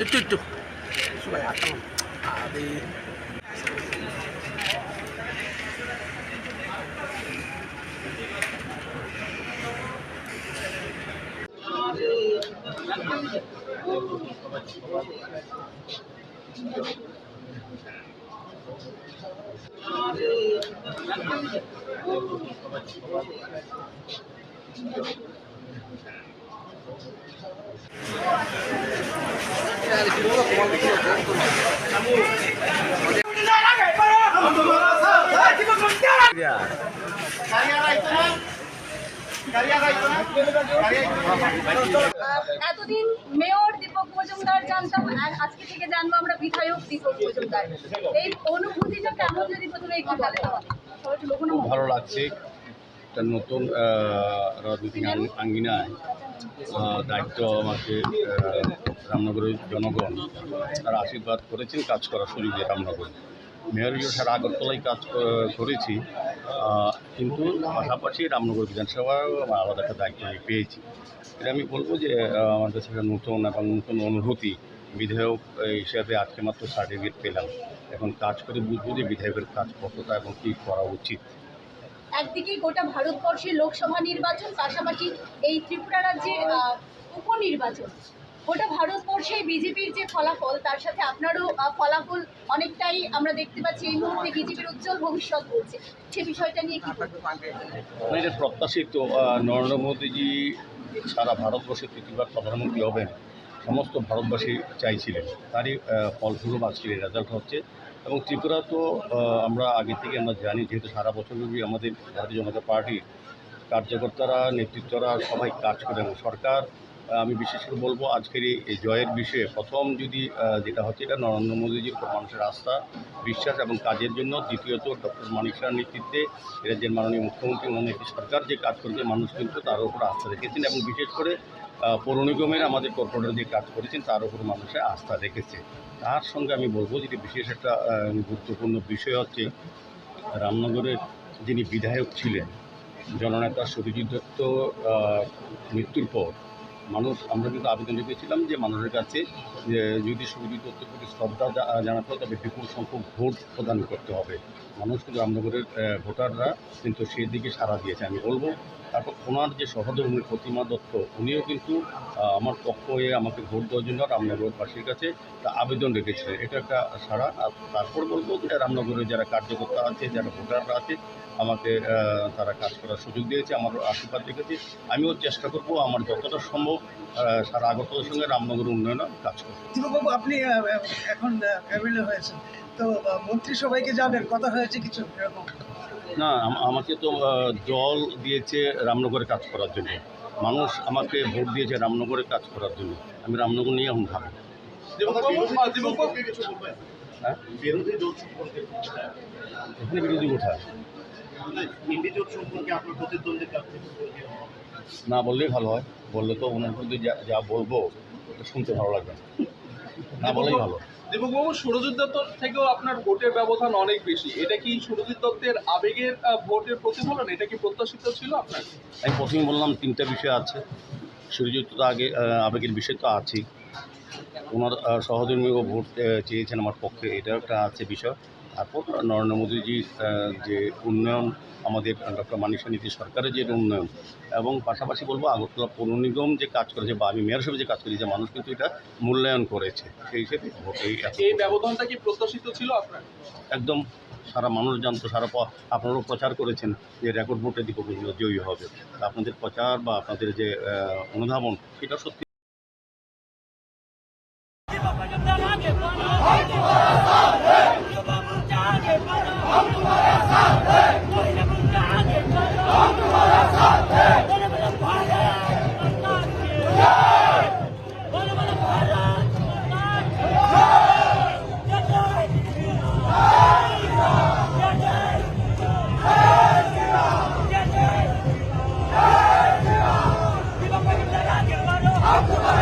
একটু একটু সবাই আটটা আরে আহ, এতদিন মেয়র দীপক মজুমদার জানতাম আজকে থেকে জানব আমরা বিধায়ক দীপক মজুমদার। এই অনুভূতিটা কেমন যদি প্রথমে ভালো লাগছে। একটা নতুন রাজনৈতিক আঙ্গিনায় দায়িত্ব আমাকে রামনগরের জনগণ তারা আশীর্বাদ করেছেন কাজ করার সুযোগ দিয়ে রামনগর। মেয়র সারা আগরতলায় কাজ করেছি কিন্তু পাশাপাশি রামনগর বিধানসভাও আমার আলাদা একটা দায়িত্ব আমি পেয়েছি। এটা আমি বলব যে কাছে একটা নতুন এবং নতুন অনুভূতি। বিধায়ক হিসাবে আজকে মাত্র সার্টিফিকেট পেলাম। এখন কাজ করে বুঝব যে বিধায়কের কাজ কতটা এবং কী করা উচিত। একদিকে গোটা ভারতবর্ষের লোকসভা নির্বাচন, পাশাপাশি এই ত্রিপুরা রাজ্যে উপনির্বাচন। গোটা ভারতবর্ষে বিজেপির যে ফলাফল, তার সাথে আপনারও ফলাফল অনেকটাই আমরা দেখতে পাচ্ছি এই মুহূর্তে বিজেপির উজ্জ্বল ভবিষ্যৎ বলছে। সে বিষয়টা নিয়ে কি প্রত্যাশিত নরেন্দ্র মোদীজি সারা ভারতবর্ষের তৃতীয়বার প্রধানমন্ত্রী হবেন। সমস্ত ভারতবাসী চাইছিলেন। তারই ফলস্বরূপ আজকের রেজাল্ট হচ্ছে। এবং ত্রিপুরা তো আমরা আগে থেকে আমরা জানি, যেহেতু সারা বছরব্যাপী আমাদের ভারতীয় জনতা পার্টির কার্যকর্তারা, নেতৃত্বরা সবাই কাজ করে এবং সরকার আমি বিশেষ করে বলব আজকের এই- জয়ের বিষয়ে প্রথম যদি যেটা হচ্ছে এটা নরেন্দ্র মোদীজির উপর মানুষের আস্থা, বিশ্বাস এবং কাজের জন্য। দ্বিতীয়ত ডক্টর মানিক শাহর নেতৃত্বে যে মাননীয় মুখ্যমন্ত্রী ওনার একটি সরকার যে কাজ করছে, মানুষ কিন্তু তার উপর আস্থা রেখেছেন এবং বিশেষ করে পৌর নিগমের আমাদের কর্পোরেটর যে কাজ করেছেন, তার উপর মানুষের আস্থা রেখেছে। তার সঙ্গে আমি বলব যেটি বিশেষ একটা গুরুত্বপূর্ণ বিষয় হচ্ছে, রামনগরের যিনি বিধায়ক ছিলেন, জননেতা সত্যজিৎ দত্ত মৃত্যুর পর মানুষ, আমরা কিন্তু আবেদন রেখেছিলাম যে মানুষের কাছে যদি সত্যজিৎ করতে শ্রদ্ধা জানাতে হয় তবে বিপুল সংখ্যক ভোট প্রদান করতে হবে। মানুষ কিন্তু রামনগরের ভোটাররা কিন্তু সেই দিকে সাড়া দিয়েছে। আমি বলব তারপর ওনার যে সহধর্মী প্রতিমা দত্ত, উনিও কিন্তু আমার পক্ষ হয়ে আমাকে ভোট দেওয়ার জন্য রামনগরবাসীর কাছে আবেদন রেখেছিলেন। এটা একটা সারা, আর তারপর বলব যে রামনগরের যারা কার্যকর্তা আছে, যারা ভোটাররা আছে, আমাকে তারা কাজ করার সুযোগ দিয়েছে, আমার আশীর্বাদ রেখেছে। আমিও চেষ্টা করব, আমার যতটা সম্ভব সারা আগতদের সঙ্গে রামনগর উন্নয়নে কাজ করব। দীপকবাবু আপনি এখন এমএলএ হয়েছেন। তো মন্ত্রী সবাইকে যাবেন? কথা হয়েছে কিছু, এরকম। না আমাকে তো জল দিয়েছে রামনগরে কাজ করার জন্য। মানুষ আমাকে ভোট দিয়েছে রামনগরে কাজ করার জন্য। আমি রামনগর নিয়ে এখন ভাবি। হ্যাঁ? এখানে বিরোধী কোথায় না বললেই ভালো হয়। বললে তো ওনার যা বলব শুনতে ভালো লাগবে। না। বলেই ভালো দীপকবাবু সুরজিৎ দত্তর থেকেও আপনার ভোটের ব্যবধান অনেক বেশি। এটা কি সুরজিৎ দত্তের আবেগের ভোটের প্রতিফলন? এটা কি প্রত্যাশিত ছিল আপনার? আমি প্রথমে বললাম, তিনটা বিষয় আছে। সুরজিৎ তো আগে আবেগের বিষয় তো আছেই। ওনার সহধর্মীয় ভোট চেয়েছেন আমার পক্ষে। এটাও একটা আছে বিষয়। তারপর নরেন্দ্র মোদীজির যে উন্নয়ন আমাদের ডক্টর মানিসা নীতি সরকারের যে উন্নয়ন এবং পাশাপাশি বলব আগরতলা পৌর নিগম যে কাজ করেছে বা আমি মেয়র হিসেবে যে কাজ করেছি মানুষ কিন্তু এটা মূল্যায়ন করেছে সেই হিসেবে এই ব্যবধানটা কি প্রত্যাশিত ছিল আপনার? একদম সারা মানুষ জানতো সারা আপনারাও প্রচার করেছেন যে রেকর্ড ভোটে দীপক জয়ী হবে। আপনাদের প্রচার বা আপনাদের যে অনুধাবন সেটা সত্যি Abdullah.